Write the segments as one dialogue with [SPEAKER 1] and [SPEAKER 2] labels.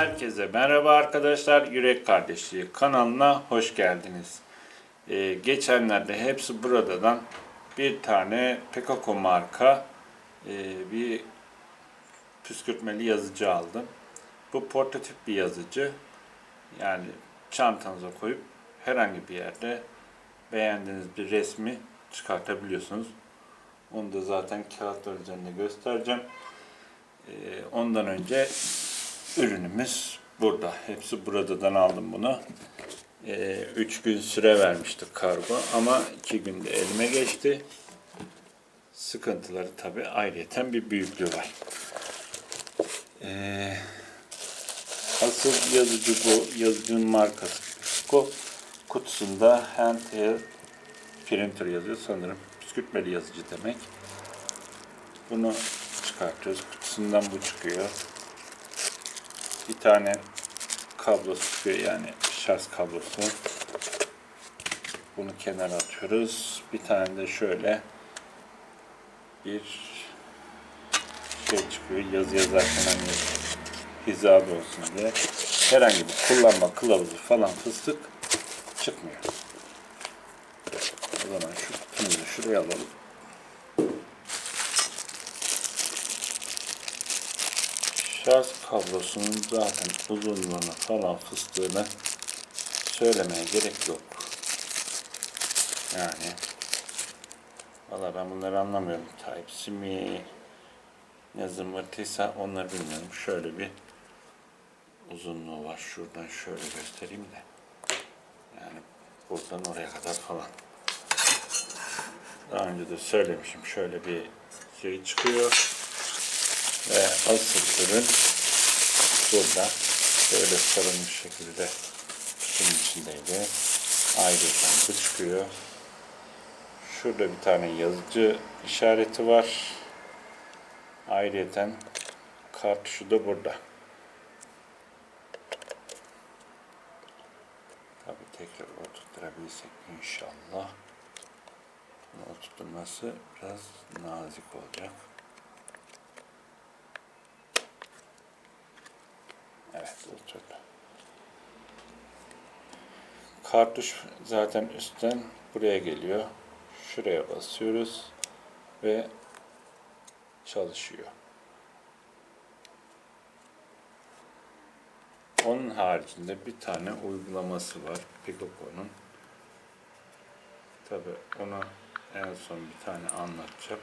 [SPEAKER 1] Herkese merhaba arkadaşlar. Yürek Kardeşliği kanalına hoş geldiniz. Ee, geçenlerde hepsi buradan bir tane Pekako marka e, bir püskürtmeli yazıcı aldım. Bu portatif bir yazıcı. Yani çantanıza koyup herhangi bir yerde beğendiğiniz bir resmi çıkartabiliyorsunuz. Onu da zaten kağıtlar üzerinde göstereceğim. Ee, ondan önce ürünümüz burada. Hepsi buradan aldım bunu. 3 gün süre vermiştik kargo ama 2 günde elime geçti. Sıkıntıları tabi ayrıyeten bir büyüklüğü var. Ee, asıl yazıcı bu. Yazıcının markası bu. Kutusunda handheld printer yazıyor sanırım. Püskürtmeli yazıcı demek. Bunu çıkartıyoruz. Kutusundan bu çıkıyor bir tane kablosu çıkıyor yani şarj kablosu. Bunu kenara atıyoruz. Bir tane de şöyle bir şey çıkıyor. Yazı yazarken hani hizada olsun diye. Herhangi bir kullanma kılavuzu falan fıstık çıkmıyor. O zaman şu kutumuzu şuraya alalım. Şarj kablosunun zaten uzunluğunu falan fıstığını söylemeye gerek yok. Yani valla ben bunları anlamıyorum. Type-C mi ne zımbırtıysa onları bilmiyorum. Şöyle bir uzunluğu var. Şuradan şöyle göstereyim de. Yani buradan oraya kadar falan. Daha önce de söylemişim. Şöyle bir şey çıkıyor. Ve ürün burada böyle sarılmış şekilde kutunun içindeydi. Ayrıca bu çıkıyor. Şurada bir tane yazıcı işareti var. Ayrıca kartuşu da burada. Tabi tekrar oturtturabilsek inşallah. Bunu oturtması biraz nazik olacak. Evet oturdu. Kartuş zaten üstten buraya geliyor. Şuraya basıyoruz ve çalışıyor. Onun haricinde bir tane uygulaması var Picoco'nun. Tabi ona en son bir tane anlatacağım.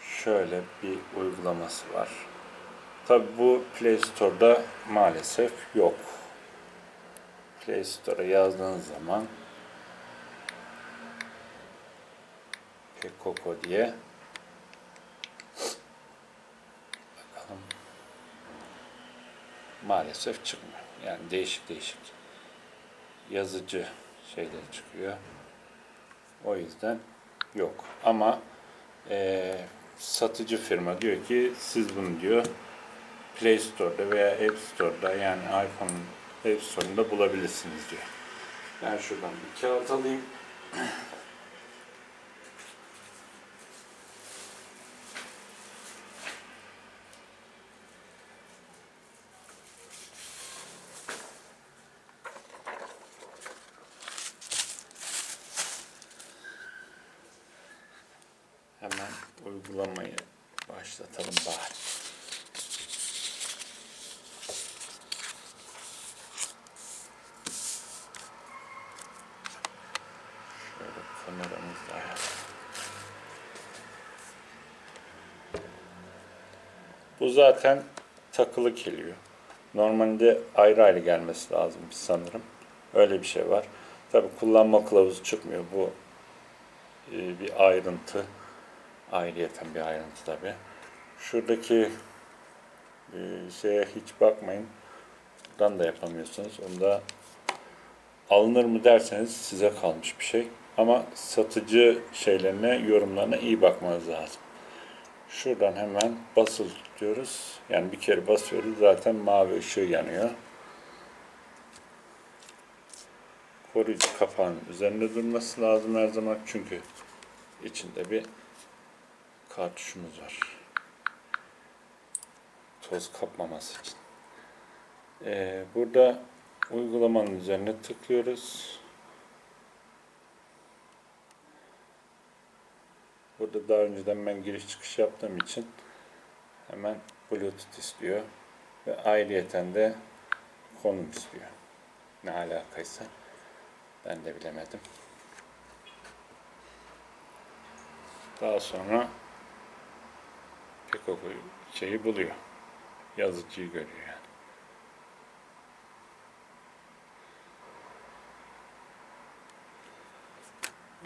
[SPEAKER 1] Şöyle bir uygulaması var. Tabi bu Play Store'da maalesef yok. Play Store'a yazdığınız zaman Pekoko diye bakalım maalesef çıkmıyor. Yani değişik değişik yazıcı şeyler çıkıyor. O yüzden yok. Ama eee satıcı firma diyor ki siz bunu diyor Play Store'da veya App Store'da yani iPhone'un App Store'unda bulabilirsiniz diyor. Ben şuradan bir kağıt alayım. Hemen uygulamayı başlatalım bari. Şöyle kameramızı da ayarlayalım. Bu zaten takılı geliyor. Normalde ayrı ayrı gelmesi lazım sanırım. Öyle bir şey var. Tabi kullanma kılavuzu çıkmıyor. Bu e, bir ayrıntı. Ayrıyeten bir ayrıntı tabi. Şuradaki e, şeye hiç bakmayın. Buradan da yapamıyorsunuz. Onu da alınır mı derseniz size kalmış bir şey. Ama satıcı şeylerine, yorumlarına iyi bakmanız lazım. Şuradan hemen basılı tutuyoruz. Yani bir kere basıyoruz zaten mavi ışığı yanıyor. Koruyucu kapağın üzerinde durması lazım her zaman çünkü içinde bir kartuşumuz var. Toz kapmaması için. Ee, burada uygulamanın üzerine tıklıyoruz. Burada daha önceden ben giriş çıkış yaptığım için hemen Bluetooth istiyor ve ayrıyeten de konum istiyor. Ne alakaysa ben de bilemedim. Daha sonra Pekoko şeyi buluyor. Yazıcıyı görüyor yani.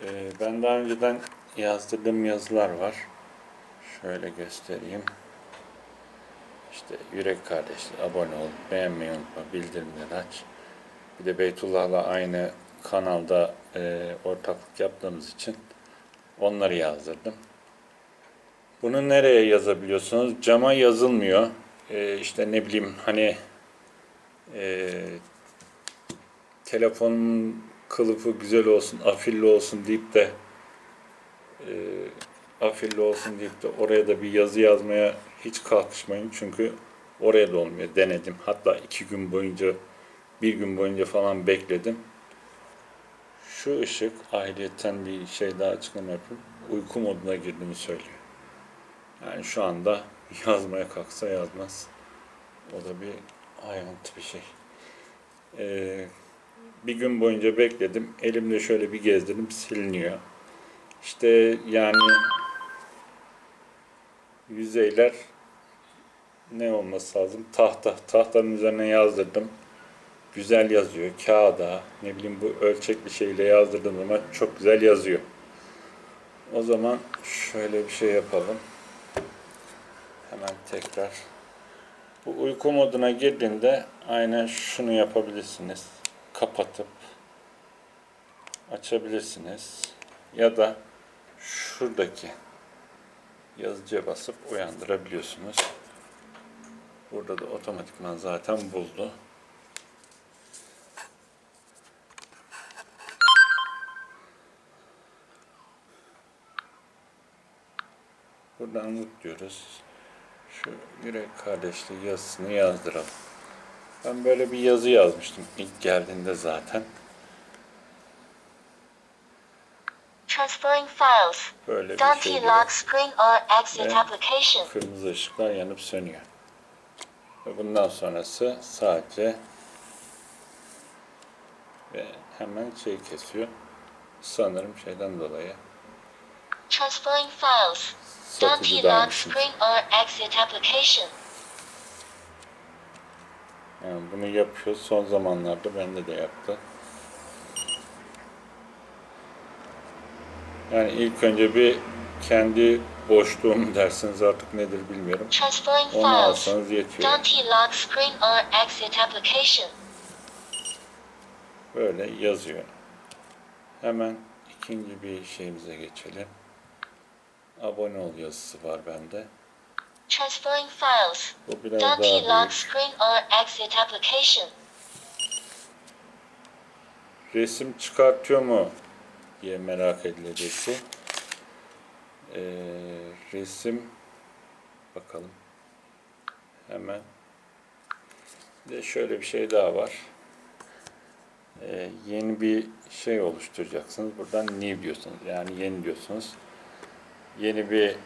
[SPEAKER 1] Ee, ben daha önceden yazdırdığım yazılar var. Şöyle göstereyim. İşte Yürek Kardeşliği, abone ol, beğenmeyi unutma, bildirimleri aç. Bir de Beytullah'la aynı kanalda e, ortaklık yaptığımız için onları yazdırdım. Bunu nereye yazabiliyorsunuz? Cama yazılmıyor. E, işte ne bileyim hani e, telefonun kılıfı güzel olsun, afilli olsun deyip de e, afilli olsun deyip de oraya da bir yazı yazmaya hiç kalkışmayın. Çünkü oraya da olmuyor. Denedim. Hatta iki gün boyunca, bir gün boyunca falan bekledim. Şu ışık ayrıyeten bir şey daha açıklama yapayım. Uyku moduna girdiğimi söylüyor. Yani şu anda yazmaya kalksa yazmaz. O da bir ayrıntı bir şey. Ee, bir gün boyunca bekledim. Elimde şöyle bir gezdirdim siliniyor. İşte yani yüzeyler ne olması lazım? Tahta. Tahtanın üzerine yazdırdım. Güzel yazıyor. Kağıda ne bileyim bu ölçekli şeyle yazdırdığım zaman çok güzel yazıyor. O zaman şöyle bir şey yapalım. Hemen tekrar. Bu uyku moduna girdiğinde aynen şunu yapabilirsiniz. Kapatıp açabilirsiniz. Ya da şuradaki yazıcıya basıp uyandırabiliyorsunuz. Burada da otomatikman zaten buldu. Buradan mut diyoruz. Şu yürek kardeşliği yazısını yazdıralım. Ben böyle bir yazı yazmıştım ilk geldiğinde zaten.
[SPEAKER 2] Files.
[SPEAKER 1] Böyle bir şey.
[SPEAKER 2] lock screen or exit application.
[SPEAKER 1] Kırmızı ışıklar yanıp sönüyor. Ve bundan sonrası sadece ve hemen şey kesiyor. Sanırım şeyden dolayı.
[SPEAKER 2] Transferring files. Don't lock screen or exit application.
[SPEAKER 1] Yani bunu yapıyor. Son zamanlarda bende de yaptı. Yani ilk önce bir kendi boşluğum dersiniz artık nedir bilmiyorum.
[SPEAKER 2] Transferring
[SPEAKER 1] Onu alsanız yetiyor.
[SPEAKER 2] Don't lock screen or exit application.
[SPEAKER 1] Böyle yazıyor. Hemen ikinci bir şeyimize geçelim. Abone ol yazısı var bende.
[SPEAKER 2] Transferring files.
[SPEAKER 1] Bu biraz
[SPEAKER 2] Don't
[SPEAKER 1] daha
[SPEAKER 2] lock
[SPEAKER 1] büyük.
[SPEAKER 2] screen or exit application.
[SPEAKER 1] Resim çıkartıyor mu diye merak edilecekti. Ee, resim bakalım. Hemen. De şöyle bir şey daha var. Ee, yeni bir şey oluşturacaksınız. Buradan new diyorsunuz. Yani yeni diyorsunuz. Yeni bir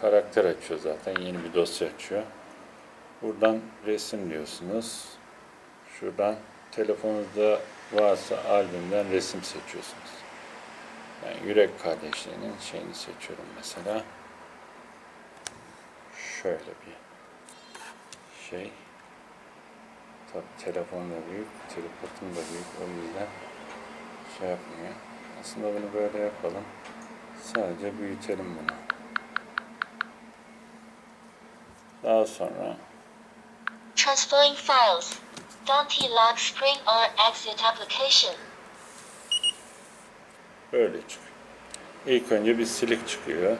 [SPEAKER 1] karakter açıyor zaten. Yeni bir dosya açıyor. Buradan resim diyorsunuz. Şuradan telefonunuzda varsa albümden resim seçiyorsunuz. Ben Yürek Kardeşliği'nin şeyini seçiyorum mesela. Şöyle bir şey. Tabi telefon da büyük, tripodum da büyük. O yüzden şey yapmıyor. Aslında bunu böyle yapalım. Sadece büyütelim bunu. Daha sonra
[SPEAKER 2] Transferring files. Don't lock screen or exit application.
[SPEAKER 1] Böyle çıkıyor. İlk önce bir silik çıkıyor.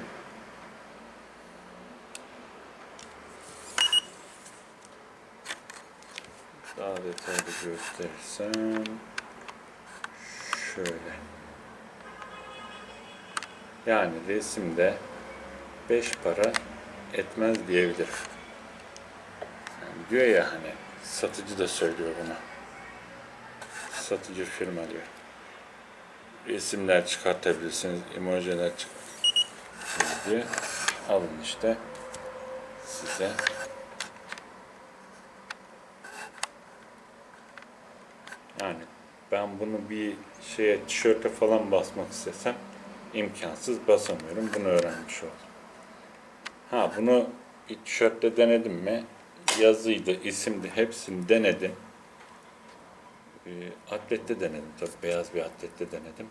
[SPEAKER 1] Daha detaylı gösterirsem şöyle. Yani resimde beş para etmez diyebilirim. Yani diyor ya hani Satıcı da söylüyor bunu. Satıcı firma diyor. Resimler çıkartabilirsiniz, emojiler çıkartabilirsiniz diye. Alın işte size. Yani ben bunu bir şeye tişörte falan basmak istesem imkansız basamıyorum. Bunu öğrenmiş oldum. Ha bunu tişörtte denedim mi? Yazıydı, isimdi, hepsini denedim. Ee, atlette denedim tabii, beyaz bir atlette denedim.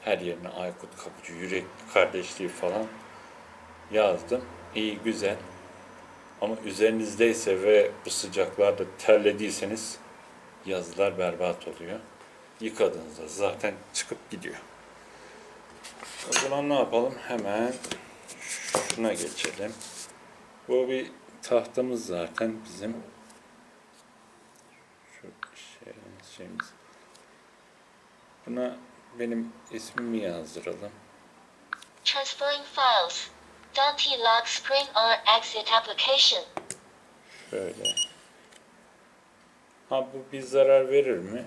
[SPEAKER 1] Her yerine Aykut Kapıcı, Yürek Kardeşliği falan yazdım. İyi, güzel. Ama üzerinizdeyse ve bu sıcaklarda terlediyseniz yazılar berbat oluyor. Yıkadığınızda zaten çıkıp gidiyor. O zaman ne yapalım? Hemen şuna geçelim. Bu bir tahtamız zaten bizim. Şu şeyimiz. Buna benim ismimi yazdıralım.
[SPEAKER 2] Transferring files. Dante lock screen or exit application.
[SPEAKER 1] Şöyle. Ha bu bir zarar verir mi?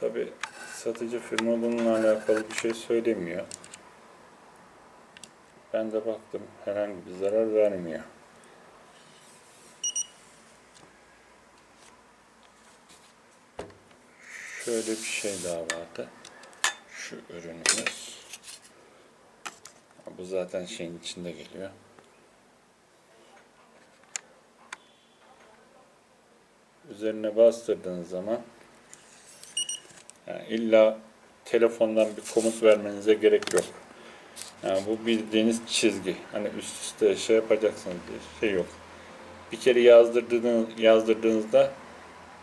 [SPEAKER 1] Tabi satıcı firma bununla alakalı bir şey söylemiyor. Ben de baktım herhangi bir zarar vermiyor. Şöyle bir şey daha vardı. Şu ürünümüz. Bu zaten şeyin içinde geliyor. üzerine bastırdığınız zaman yani illa telefondan bir komut vermenize gerek yok. Yani bu bildiğiniz çizgi. Hani üst üste şey yapacaksınız diye şey yok. Bir kere yazdırdığınız, yazdırdığınızda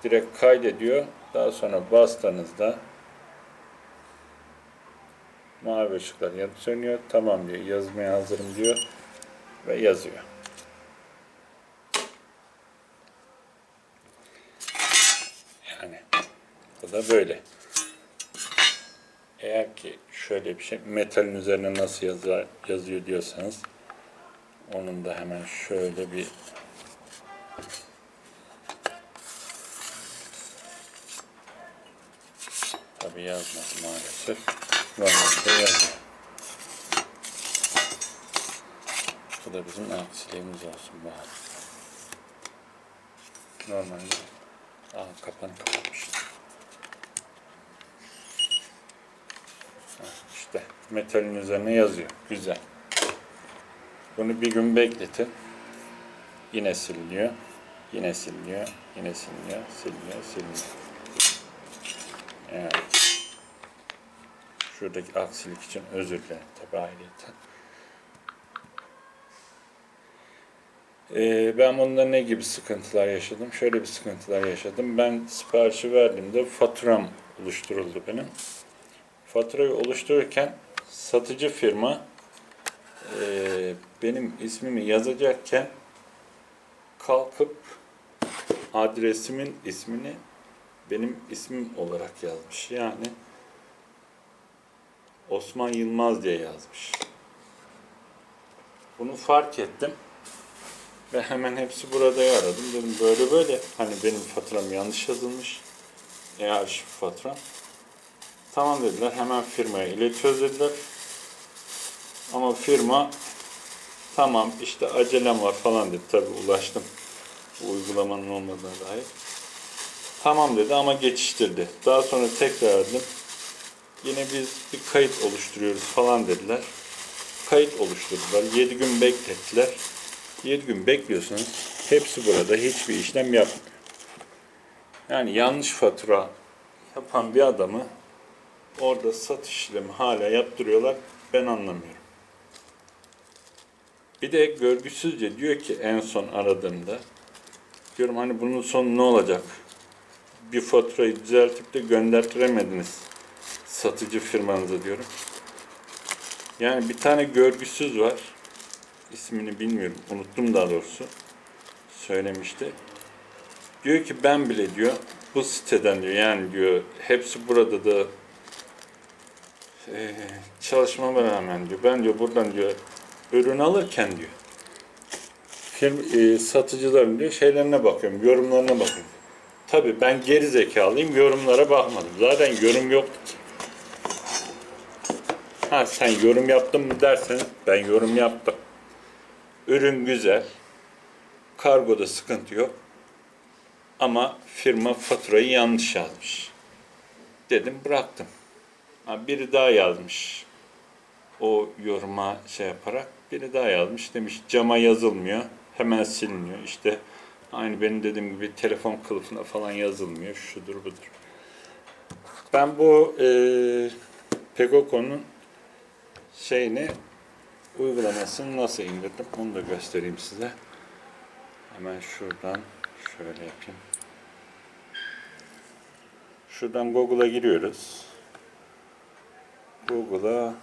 [SPEAKER 1] direkt kaydediyor. Daha sonra bastığınızda mavi ışıklar yanıp sönüyor. Tamam diyor. Yazmaya hazırım diyor. Ve yazıyor. Yani bu da böyle. Eğer ki şöyle bir şey metalin üzerine nasıl yazar, yazıyor diyorsanız onun da hemen şöyle bir tabi yazmadı maalesef. Normalde yazıyor. Bu da bizim aksiliğimiz olsun bari. Normalde Aa kapanı kapatmış. Ha, İşte metalin üzerine yazıyor. Güzel. Bunu bir gün bekletin. Yine siliniyor. Yine siliniyor. Yine siliniyor. Siliniyor. Siliniyor. Yani şuradaki aksilik için özür dilerim tabi ayrıyeten. Ee, ben bunda ne gibi sıkıntılar yaşadım? Şöyle bir sıkıntılar yaşadım. Ben siparişi verdiğimde faturam oluşturuldu benim. Faturayı oluştururken satıcı firma e, benim ismimi yazacakken kalkıp adresimin ismini benim ismim olarak yazmış. Yani Osman Yılmaz diye yazmış. Bunu fark ettim. Ve hemen hepsi burada aradım. Dedim böyle böyle. Hani benim faturam yanlış yazılmış. E-arşiv faturam. Tamam dediler. Hemen firmaya iletiyoruz dediler. Ama firma tamam işte acelem var falan dedi. Tabii ulaştım. Bu uygulamanın olmadığına dair. Tamam dedi ama geçiştirdi. Daha sonra tekrar aradım. Yine biz bir kayıt oluşturuyoruz falan dediler. Kayıt oluşturdular. 7 gün beklettiler. 7 gün bekliyorsunuz. Hepsi burada. Hiçbir işlem yapmıyor. Yani yanlış fatura yapan bir adamı orada satış işlemi hala yaptırıyorlar. Ben anlamıyorum. Bir de görgüsüzce diyor ki en son aradığımda diyorum hani bunun sonu ne olacak? Bir faturayı düzeltip de göndertiremediniz satıcı firmanıza diyorum. Yani bir tane görgüsüz var. İsmini bilmiyorum. Unuttum daha doğrusu. Söylemişti. Diyor ki ben bile diyor bu siteden diyor yani diyor hepsi burada da eee çalışmama rağmen diyor ben diyor buradan diyor ürün alırken diyor firm, e, satıcıların diyor şeylerine bakıyorum, yorumlarına bakıyorum. Tabii ben geri zekalıyım, yorumlara bakmadım. Zaten yorum yoktu ki. Ha sen yorum yaptın mı derseniz ben yorum yaptım. Ürün güzel. Kargoda sıkıntı yok. Ama firma faturayı yanlış yazmış. Dedim bıraktım. Ha, biri daha yazmış. O yoruma şey yaparak biri daha yazmış. Demiş cama yazılmıyor. Hemen siliniyor. İşte aynı benim dediğim gibi telefon kılıfına falan yazılmıyor. Şudur budur. Ben bu e, Pegoko'nun şeyini uygulamasını nasıl indirdim onu da göstereyim size. Hemen şuradan şöyle yapayım. Şuradan Google'a giriyoruz. Google'a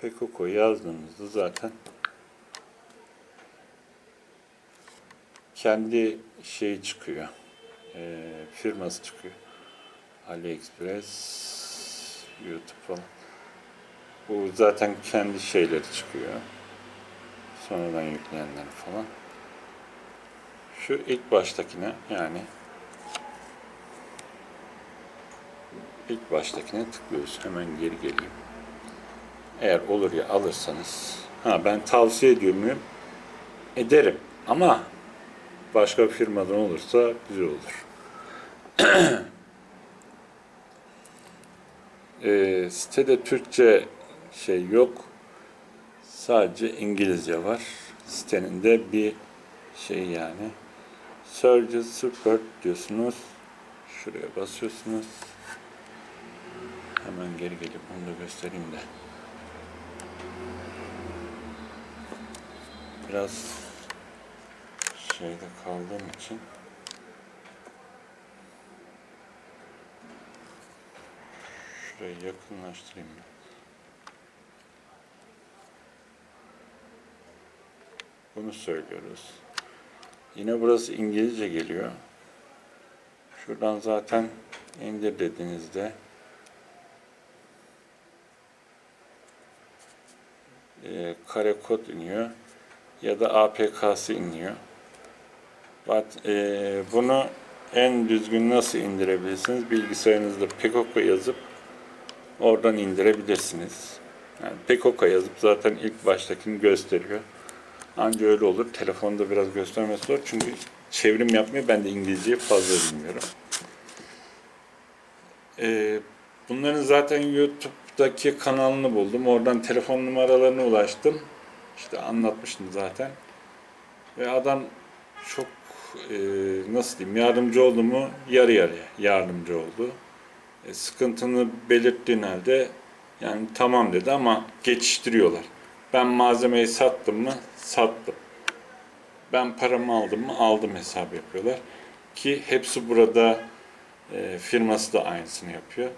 [SPEAKER 1] Pekoko yazdığımızda zaten kendi şeyi çıkıyor. Ee, firması çıkıyor. AliExpress, YouTube falan. Bu zaten kendi şeyleri çıkıyor. Sonradan yükleyenler falan. Şu ilk baştakine yani ilk baştakine tıklıyoruz. Hemen geri geleyim. Eğer olur ya alırsanız. Ha ben tavsiye ediyor muyum? Ederim. Ama başka bir firmadan olursa güzel olur. Ee, sitede Türkçe şey yok. Sadece İngilizce var. Sitenin de bir şey yani. Surgeon Support diyorsunuz. Şuraya basıyorsunuz. Hemen geri gelip onu da göstereyim de. Biraz şeyde kaldığım için Şurayı yakınlaştırayım ben. Bunu söylüyoruz. Yine burası İngilizce geliyor. Şuradan zaten indir dediğinizde e, kare kod iniyor ya da APK'sı iniyor. Bak, e, bunu en düzgün nasıl indirebilirsiniz? Bilgisayarınızda Pekoko yazıp oradan indirebilirsiniz. Yani Pekoko yazıp zaten ilk baştakini gösteriyor. Anca öyle olur. Telefonda biraz göstermesi zor. Çünkü çevrim yapmayı ben de İngilizceyi fazla bilmiyorum. Ee, bunların zaten YouTube'daki kanalını buldum. Oradan telefon numaralarına ulaştım. İşte anlatmıştım zaten. Ve adam çok e, nasıl diyeyim yardımcı oldu mu yarı yarıya yardımcı oldu. E, sıkıntını belirttiğin halde yani tamam dedi ama geçiştiriyorlar. Ben malzemeyi sattım mı? Sattım. Ben paramı aldım mı? Aldım hesap yapıyorlar. Ki hepsi burada e, firması da aynısını yapıyor.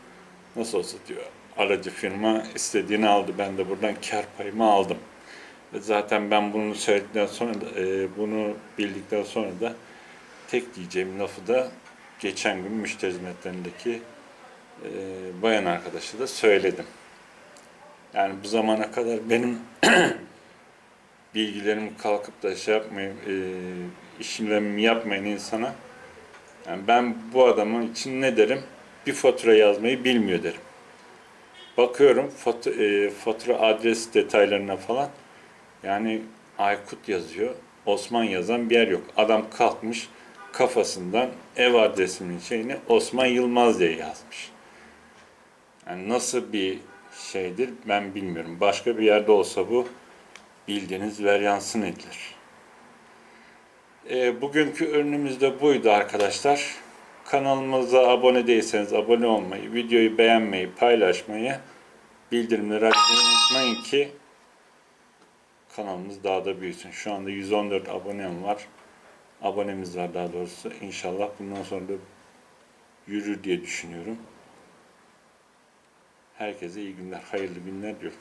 [SPEAKER 1] Nasıl olsa diyor aracı firma istediğini aldı. Ben de buradan kar payımı aldım. Ve zaten ben bunu söyledikten sonra da, e, bunu bildikten sonra da tek diyeceğim lafı da geçen gün müşteri hizmetlerindeki e, bayan arkadaşı da söyledim. Yani bu zamana kadar benim bilgilerimi kalkıp da şey yapmayın, e, işlemimi yapmayan insana yani ben bu adamın için ne derim? Bir fatura yazmayı bilmiyor derim. Bakıyorum fatura, e, fatura adres detaylarına falan yani Aykut yazıyor. Osman yazan bir yer yok. Adam kalkmış kafasından ev adresimin şeyini Osman Yılmaz diye yazmış. Yani nasıl bir şeydir ben bilmiyorum. Başka bir yerde olsa bu bildiğiniz veryansın edilir. E, bugünkü ürünümüz buydu arkadaşlar. Kanalımıza abone değilseniz abone olmayı, videoyu beğenmeyi, paylaşmayı, bildirimleri açmayı unutmayın ki kanalımız daha da büyüsün. Şu anda 114 abonem var. Abonemiz var daha doğrusu. İnşallah bundan sonra da yürür diye düşünüyorum. Herkese iyi günler, hayırlı günler diyorum.